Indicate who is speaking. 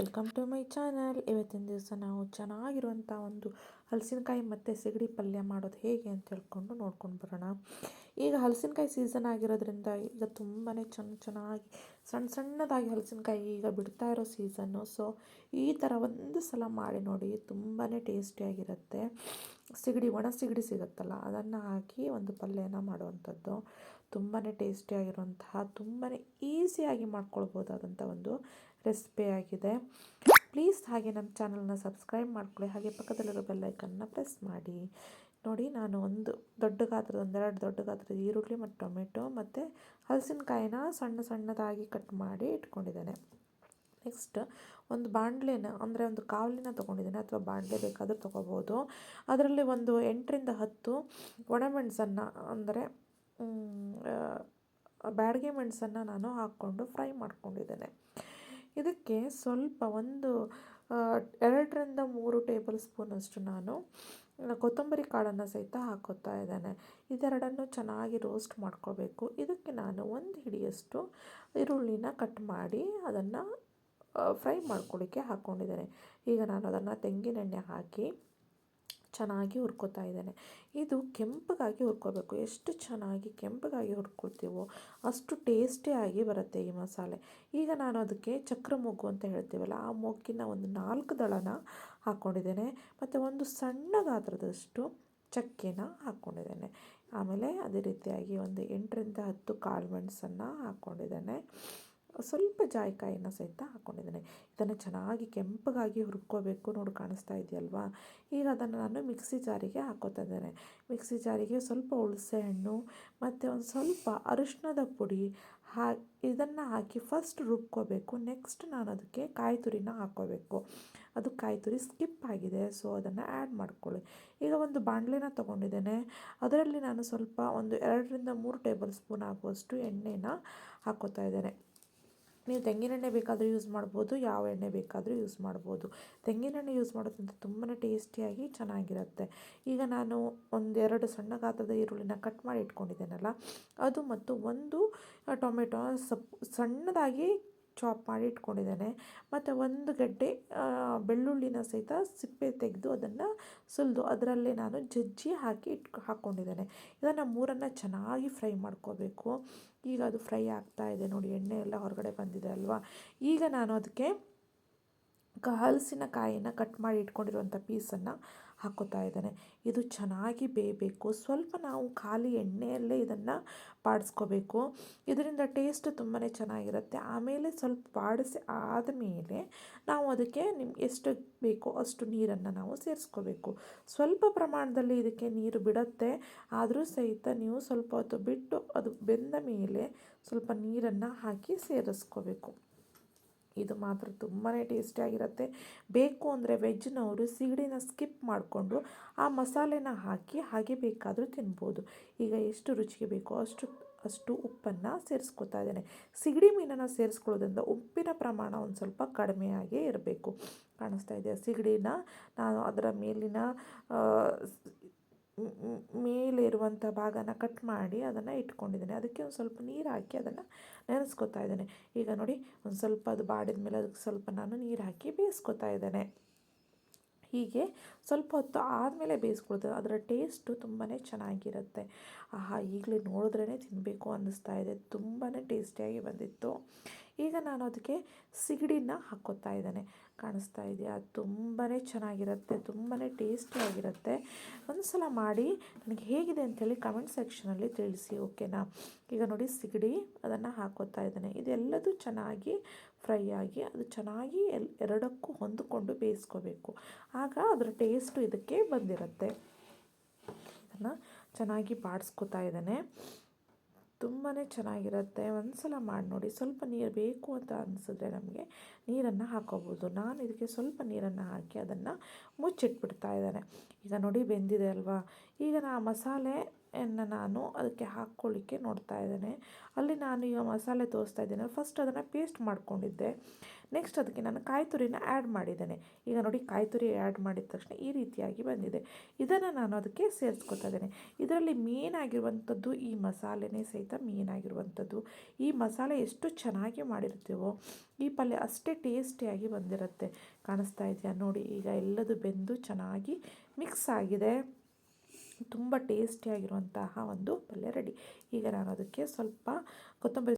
Speaker 1: Welcome to my channel. ಇವತ್ತಿನ ದಿವಸ ನಾವು ಚೆನ್ನಾಗಿರುವಂಥ ಒಂದು ಹಲಸಿನಕಾಯಿ ಮತ್ತು ಸಿಗಡಿ ಪಲ್ಯ ಮಾಡೋದು ಹೇಗೆ ಅಂತ ಹೇಳ್ಕೊಂಡು ನೋಡ್ಕೊಂಡು ಬರೋಣ. ಈಗ ಹಲಸಿನಕಾಯಿ ಸೀಸನ್ ಆಗಿರೋದ್ರಿಂದ ಈಗ ತುಂಬಾ ಚೆನ್ನ ಚೆನ್ನಾಗಿ ಸಣ್ಣ ಸಣ್ಣದಾಗಿ ಹಲಸಿನಕಾಯಿ ಈಗ ಬಿಡ್ತಾ ಇರೋ ಸೀಸನ್ನು ಸೊ ಈ ಥರ ಒಂದು ಸಲ ಮಾಡಿ ನೋಡಿ ತುಂಬಾ ಟೇಸ್ಟಿಯಾಗಿರುತ್ತೆ ಸಿಗಡಿ, ಒಣ ಸಿಗಡಿ ಸಿಗುತ್ತಲ್ಲ, ಅದನ್ನು ಹಾಕಿ ಒಂದು ಪಲ್ಯನ ಮಾಡುವಂಥದ್ದು. ತುಂಬಾ ಟೇಸ್ಟಿಯಾಗಿರುವಂತಹ ತುಂಬಾ ಈಸಿಯಾಗಿ ಮಾಡ್ಕೊಳ್ಬೋದಾದಂಥ ಒಂದು ರೆಸಿಪಿ ಆಗಿದೆ. ಪ್ಲೀಸ್ ಹಾಗೆ ನಮ್ಮ ಚಾನಲ್ನ ಸಬ್ಸ್ಕ್ರೈಬ್ ಮಾಡ್ಕೊಳ್ಳಿ. ಹಾಗೆ ಪಕ್ಕದಲ್ಲಿರೋ ಬೆಲ್ಲೈಕನ್ನ ಪ್ರೆಸ್ ಮಾಡಿ. ನೋಡಿ, ನಾನು ಒಂದು ದೊಡ್ಡ ಗಾತ್ರದ ಒಂದೆರಡು ದೊಡ್ಡ ಗಾತ್ರದ ಈರುಳ್ಳಿ ಮತ್ತು ಟೊಮೆಟೊ ಮತ್ತು ಹಲಸಿನಕಾಯಿನ ಸಣ್ಣ ಸಣ್ಣದಾಗಿ ಕಟ್ ಮಾಡಿ ಇಟ್ಕೊಂಡಿದ್ದೇನೆ. ನೆಕ್ಸ್ಟ್ ಒಂದು ಬಾಣಲೆನ, ಅಂದರೆ ಒಂದು ಕಾವಲಿನ ತೊಗೊಂಡಿದ್ದೇನೆ ಅಥವಾ ಬಾಣಲೆ ಬೇಕಾದರೂ ತೊಗೋಬೋದು. ಅದರಲ್ಲಿ ಒಂದು ಎಂಟರಿಂದ ಹತ್ತು ಒಣಮೆಣಸನ್ನು ಅಂದರೆ ಬ್ಯಾಡಗೆ ಮೆಣಸನ್ನು ನಾನು ಹಾಕ್ಕೊಂಡು ಫ್ರೈ ಮಾಡ್ಕೊಂಡಿದ್ದೇನೆ. ಇದಕ್ಕೆ ಸ್ವಲ್ಪ ಒಂದು ಎರಡರಿಂದ ಮೂರು ಟೇಬಲ್ ಸ್ಪೂನಷ್ಟು ನಾನು ಕೊತ್ತಂಬರಿ ಕಾಳನ್ನು ಸಹಿತ ಹಾಕೋತಾ ಇದ್ದೇನೆ. ಇದೆರಡನ್ನು ಚೆನ್ನಾಗಿ ರೋಸ್ಟ್ ಮಾಡ್ಕೋಬೇಕು. ಇದಕ್ಕೆ ನಾನು ಒಂದು ಹಿಡಿಯಷ್ಟು ಈರುಳ್ಳಿನ ಕಟ್ ಮಾಡಿ ಅದನ್ನು ಫ್ರೈ ಮಾಡ್ಕೊಳ್ಳಿಕ್ಕೆ ಹಾಕ್ಕೊಂಡಿದ್ದೇನೆ. ಈಗ ನಾನು ಅದನ್ನು ತೆಂಗಿನೆಣ್ಣೆ ಹಾಕಿ ಚೆನ್ನಾಗಿ ಹುರ್ಕೋತಾ ಇದ್ದೇನೆ. ಇದು ಕೆಂಪಗಾಗಿ ಹುರ್ಕೋಬೇಕು. ಎಷ್ಟು ಚೆನ್ನಾಗಿ ಕೆಂಪಗಾಗಿ ಹುರ್ಕೊಳ್ತೀವೋ ಅಷ್ಟು ಟೇಸ್ಟಿಯಾಗಿ ಬರುತ್ತೆ ಈ ಮಸಾಲೆ. ಈಗ ನಾನು ಅದಕ್ಕೆ ಚಕ್ರ ಮೊಗ್ಗು ಅಂತ ಹೇಳ್ತೀವಲ್ಲ, ಆ ಮೊಗ್ಗಿನ ಒಂದು ನಾಲ್ಕು ದಳನ ಹಾಕ್ಕೊಂಡಿದ್ದೇನೆ ಮತ್ತು ಒಂದು ಸಣ್ಣ ಗಾತ್ರದಷ್ಟು ಚಕ್ಕೆನ ಹಾಕ್ಕೊಂಡಿದ್ದೇನೆ ಆಮೇಲೆ ಅದೇ ರೀತಿಯಾಗಿ ಒಂದು ಎಂಟರಿಂದ ಹತ್ತು ಕಾಳು ಮೆಣಸನ್ನು ಹಾಕ್ಕೊಂಡಿದ್ದೇನೆ ಸ್ವಲ್ಪ ಜಾಯಿಕಾಯಿನ ಸಹಿತ ಹಾಕ್ಕೊಂಡಿದ್ದೇನೆ ಇದನ್ನು ಚೆನ್ನಾಗಿ ಕೆಂಪಗಾಗಿ ಹುರ್ಕೋಬೇಕು ನೋಡಿ ಕಾಣಿಸ್ತಾ ಇದೆಯಲ್ವಾ? ಈಗ ಅದನ್ನು ನಾನು ಮಿಕ್ಸಿ ಜಾರಿಗೆ ಹಾಕೋತಾ ಇದ್ದೇನೆ. ಮಿಕ್ಸಿ ಜಾರಿಗೆ ಸ್ವಲ್ಪ ಹುಳಸೆ ಹಣ್ಣು, ಮತ್ತು ಒಂದು ಸ್ವಲ್ಪ ಅರಿಶಿಣದ ಪುಡಿ ಹಾ, ಇದನ್ನು ಹಾಕಿ ಫಸ್ಟ್ ರುಬ್ಕೋಬೇಕು. ನೆಕ್ಸ್ಟ್ ನಾನು ಅದಕ್ಕೆ ಕಾಯಿ ತುರಿನ ಹಾಕ್ಕೋಬೇಕು ಅದು ಕಾಯಿ ತುರಿ ಸ್ಕಿಪ್ ಆಗಿದೆ ಸೊ ಅದನ್ನು ಆ್ಯಡ್ ಮಾಡ್ಕೊಳ್ಳಿ. ಈಗ ಒಂದು ಬಾಣಲೆನ ತೊಗೊಂಡಿದ್ದೇನೆ. ಅದರಲ್ಲಿ ನಾನು ಸ್ವಲ್ಪ ಒಂದು ಎರಡರಿಂದ ಮೂರು ಟೇಬಲ್ ಸ್ಪೂನ್ ಆಗುವಷ್ಟು ಎಣ್ಣೆನ ಹಾಕೋತಾ ಇದ್ದೇನೆ. ನೀವು ತೆಂಗಿನೆಣ್ಣೆ ಬೇಕಾದರೂ ಯೂಸ್ ಮಾಡ್ಬೋದು, ಯಾವ ಎಣ್ಣೆ ಬೇಕಾದರೂ ಯೂಸ್ ಮಾಡ್ಬೋದು. ತೆಂಗಿನೆಣ್ಣೆ ಯೂಸ್ ಮಾಡೋದ್ರಿಂದ ತುಂಬಾ ಟೇಸ್ಟಿಯಾಗಿ ಚೆನ್ನಾಗಿರುತ್ತೆ. ಈಗ ನಾನು ಒಂದೆರಡು ಸಣ್ಣ ಗಾತ್ರದ ಈರುಳ್ಳಿನ ಕಟ್ ಮಾಡಿ ಇಟ್ಕೊಂಡಿದ್ದೇನಲ್ಲ, ಅದು ಮತ್ತು ಒಂದು ಟೊಮೆಟೊ ಸಪ್, ಸಣ್ಣದಾಗಿ ಚಾಪ್ ಮಾಡಿ ಇಟ್ಕೊಂಡಿದ್ದೇನೆ. ಮತ್ತು ಒಂದು ಗಡ್ಡೆ ಬೆಳ್ಳುಳ್ಳಿನ ಸಹಿತ ಸಿಪ್ಪೆ ತೆಗೆದು ಅದನ್ನು ಸುಲಿದು, ಅದರಲ್ಲೇ ನಾನು ಜಜ್ಜಿ ಹಾಕಿ ಇಟ್ಕೊ ಹಾಕ್ಕೊಂಡಿದ್ದೇನೆ ಇದನ್ನು ಮೂರನ್ನು ಚೆನ್ನಾಗಿ ಫ್ರೈ ಮಾಡ್ಕೋಬೇಕು. ಈಗ ಅದು ಫ್ರೈ ಆಗ್ತಾ ಇದೆ ನೋಡಿ, ಎಣ್ಣೆ ಎಲ್ಲ ಹೊರಗಡೆ ಬಂದಿದೆ ಅಲ್ವಾ? ಈಗ ನಾನು ಅದಕ್ಕೆ ಹಲಸಿನ ಕಾಯಿನ ಕಟ್ ಮಾಡಿ ಇಟ್ಕೊಂಡಿರುವಂಥ ಪೀಸನ್ನು ಹಾಕೋತಾ ಇದ್ದಾನೆ. ಇದು ಚೆನ್ನಾಗಿ ಬೇಯಬೇಕು. ಸ್ವಲ್ಪ ನಾವು ಖಾಲಿ ಎಣ್ಣೆಯಲ್ಲೇ ಇದನ್ನು ಬಾಡಿಸ್ಕೋಬೇಕು. ಇದರಿಂದ ಟೇಸ್ಟ್ ತುಂಬಾ ಚೆನ್ನಾಗಿರುತ್ತೆ. ಆಮೇಲೆ ಸ್ವಲ್ಪ ಬಾಡಿಸಿ ಆದಮೇಲೆ ನಾವು ಅದಕ್ಕೆ ನಿಮ್ಗೆ ಎಷ್ಟು ಬೇಕೋ ಅಷ್ಟು ನೀರನ್ನು ನಾವು ಸೇರಿಸ್ಕೋಬೇಕು. ಸ್ವಲ್ಪ ಪ್ರಮಾಣದಲ್ಲಿ ಇದಕ್ಕೆ ನೀರು ಬಿಡುತ್ತೆ. ಆದರೂ ಸಹಿತ ನೀವು ಸ್ವಲ್ಪ ಹೊತ್ತು ಬಿಟ್ಟು ಅದು ಬೆಂದ ಮೇಲೆ ಸ್ವಲ್ಪ ನೀರನ್ನು ಹಾಕಿ ಸೇರಿಸ್ಕೋಬೇಕು. ಇದು ಮಾತ್ರ ತುಂಬಾ ಟೇಸ್ಟಿಯಾಗಿರುತ್ತೆ ಬೇಕು ಅಂದರೆ ವೆಜ್ನವರು ಸಿಗಡಿನ ಸ್ಕಿಪ್ ಮಾಡಿಕೊಂಡು ಆ ಮಸಾಲೆನ ಹಾಕಿ ಹಾಗೆ ಬೇಕಾದರೂ ತಿನ್ಬೋದು. ಈಗ ಎಷ್ಟು ರುಚಿಗೆ ಬೇಕೋ ಅಷ್ಟು ಅಷ್ಟು ಉಪ್ಪನ್ನು ಸೇರಿಸ್ಕೊತಾ ಇದ್ದೇನೆ. ಸಿಗಡಿ ಮೀನನ್ನು ಸೇರಿಸ್ಕೊಳ್ಳೋದ್ರಿಂದ ಉಪ್ಪಿನ ಪ್ರಮಾಣ ಒಂದು ಸ್ವಲ್ಪ ಕಡಿಮೆಯಾಗೇ ಇರಬೇಕು. ಕಾಣಿಸ್ತಾ ಇದೆ. ಸಿಗಡಿನ ನಾನು ಅದರ ಮೇಲಿನ ಮೇಲೆ ಇರುವಂಥ ಭಾಗನ ಕಟ್ ಮಾಡಿ ಅದನ್ನು ಇಟ್ಕೊಂಡಿದ್ದೇನೆ. ಅದಕ್ಕೆ ಒಂದು ಸ್ವಲ್ಪ ನೀರು ಹಾಕಿ ಅದನ್ನು ನೆನೆಸ್ಕೊತಾ ಇದ್ದೇನೆ. ಈಗ ನೋಡಿ, ಒಂದು ಸ್ವಲ್ಪ ಅದು ಬಾಡಿದ ಮೇಲೆ ಅದಕ್ಕೆ ಸ್ವಲ್ಪ ನಾನು ನೀರು ಹಾಕಿ ಬೇಯಿಸ್ಕೊತಾ ಇದ್ದೇನೆ. ಹೀಗೆ ಸ್ವಲ್ಪ ಹೊತ್ತು ಆದಮೇಲೆ ಬೇಯಿಸ್ಕೊಳ್ತೇವೆ. ಅದರ ಟೇಸ್ಟು ತುಂಬಾ ಚೆನ್ನಾಗಿರುತ್ತೆ. ಆಹಾ, ಈಗಲೇ ನೋಡಿದ್ರೇ ತಿನ್ನಬೇಕು ಅನ್ನಿಸ್ತಾ ಇದೆ. ತುಂಬಾ ಟೇಸ್ಟಿಯಾಗಿ ಬಂದಿತ್ತು. ಈಗ ನಾನು ಅದಕ್ಕೆ ಸಿಗಡಿನ ಹಾಕ್ಕೋತಾ ಇದ್ದೇನೆ. ಕಾಣಿಸ್ತಾ ಇದೆಯಾ? ತುಂಬಾ ಚೆನ್ನಾಗಿರುತ್ತೆ ತುಂಬಾ ಟೇಸ್ಟಿಯಾಗಿರುತ್ತೆ ಒಂದು ಸಲ ಮಾಡಿ ನನಗೆ ಹೇಗಿದೆ ಅಂಥೇಳಿ ಕಮೆಂಟ್ ಸೆಕ್ಷನಲ್ಲಿ ತಿಳಿಸಿ, ಓಕೆನಾ? ಈಗ ನೋಡಿ ಸಿಗಡಿ ಅದನ್ನು ಹಾಕೋತಾ ಇದ್ದೇನೆ. ಇದೆಲ್ಲದೂ ಚೆನ್ನಾಗಿ ಫ್ರೈ ಆಗಿ ಅದು ಚೆನ್ನಾಗಿ ಎಲ್, ಎರಡಕ್ಕೂ ಹೊಂದಿಕೊಂಡು ಬೇಯಿಸ್ಕೋಬೇಕು. ಆಗ ಅದರ ಟೇಸ್ಟು ಇದಕ್ಕೆ ಬಂದಿರುತ್ತೆ. ಇದನ್ನು ಚೆನ್ನಾಗಿ ಬಾಡಿಸ್ಕೊತಾ ಇದ್ದೇನೆ. ತುಂಬಾ ಚೆನ್ನಾಗಿರುತ್ತೆ. ಒಂದು ಸಲ ಮಾಡಿ ನೋಡಿ, ಸ್ವಲ್ಪ ನೀರು ಬೇಕು ಅಂತ ಅನಿಸಿದ್ರೆ ನಮಗೆ ನೀರನ್ನು ಹಾಕೋಬೋದು. ನಾನು ಇದಕ್ಕೆ ಸ್ವಲ್ಪ ನೀರನ್ನು ಹಾಕಿ ಅದನ್ನು ಮುಚ್ಚಿಟ್ಬಿಡ್ತಾ ಇದ್ದಾನೆ. ಈಗ ನೋಡಿ ಬೆಂದಿದೆ ಅಲ್ವಾ? ಈಗ ನಾ ಮಸಾಲೆ ಎನ್ನು ನಾನು ಅದಕ್ಕೆ ಹಾಕ್ಕೊಳ್ಳಿಕ್ಕೆ ನೋಡ್ತಾ ಇದ್ದೇನೆ. ಅಲ್ಲಿ ನಾನು ಈಗ ಮಸಾಲೆ ತೋರಿಸ್ತಾ ಇದ್ದೇನೆ. ಫಸ್ಟ್ ಅದನ್ನು ಪೇಸ್ಟ್ ಮಾಡ್ಕೊಂಡಿದ್ದೆ. ನೆಕ್ಸ್ಟ್ ಅದಕ್ಕೆ ನಾನು ಕಾಯಿ ತುರಿನ ಆ್ಯಡ್ ಮಾಡಿದ್ದೇನೆ. ಈಗ ನೋಡಿ ಕಾಯಿ ತುರಿ ಆ್ಯಡ್ ಮಾಡಿದ ತಕ್ಷಣ ಈ ರೀತಿಯಾಗಿ ಬಂದಿದೆ. ಇದನ್ನು ನಾನು ಅದಕ್ಕೆ ಸೇರಿಸ್ಕೊತಾ ಇದ್ದೇನೆ. ಇದರಲ್ಲಿ ಮೇನ್ ಆಗಿರುವಂಥದ್ದು ಈ ಮಸಾಲೆನೇ ಸಹಿತ ಮೇನ್ ಆಗಿರುವಂಥದ್ದು. ಈ ಮಸಾಲೆ ಎಷ್ಟು ಚೆನ್ನಾಗಿ ಮಾಡಿರ್ತೀವೋ ಈ ಪಲ್ಯ ಅಷ್ಟೇ ಟೇಸ್ಟಿಯಾಗಿ ಬಂದಿರುತ್ತೆ. ಕಾಣಿಸ್ತಾ ಇದೆಯಾ ನೋಡಿ, ಈಗ ಎಲ್ಲದು ಬೆಂದು ಚೆನ್ನಾಗಿ ಮಿಕ್ಸ್ ಆಗಿದೆ. ತುಂಬ ಟೇಸ್ಟಿಯಾಗಿರುವಂತಹ ಒಂದು ಪಲ್ಯ ರೆಡಿ. ಈಗ ನಾನು ಅದಕ್ಕೆ ಸ್ವಲ್ಪ ಕೊತ್ತಂಬರಿ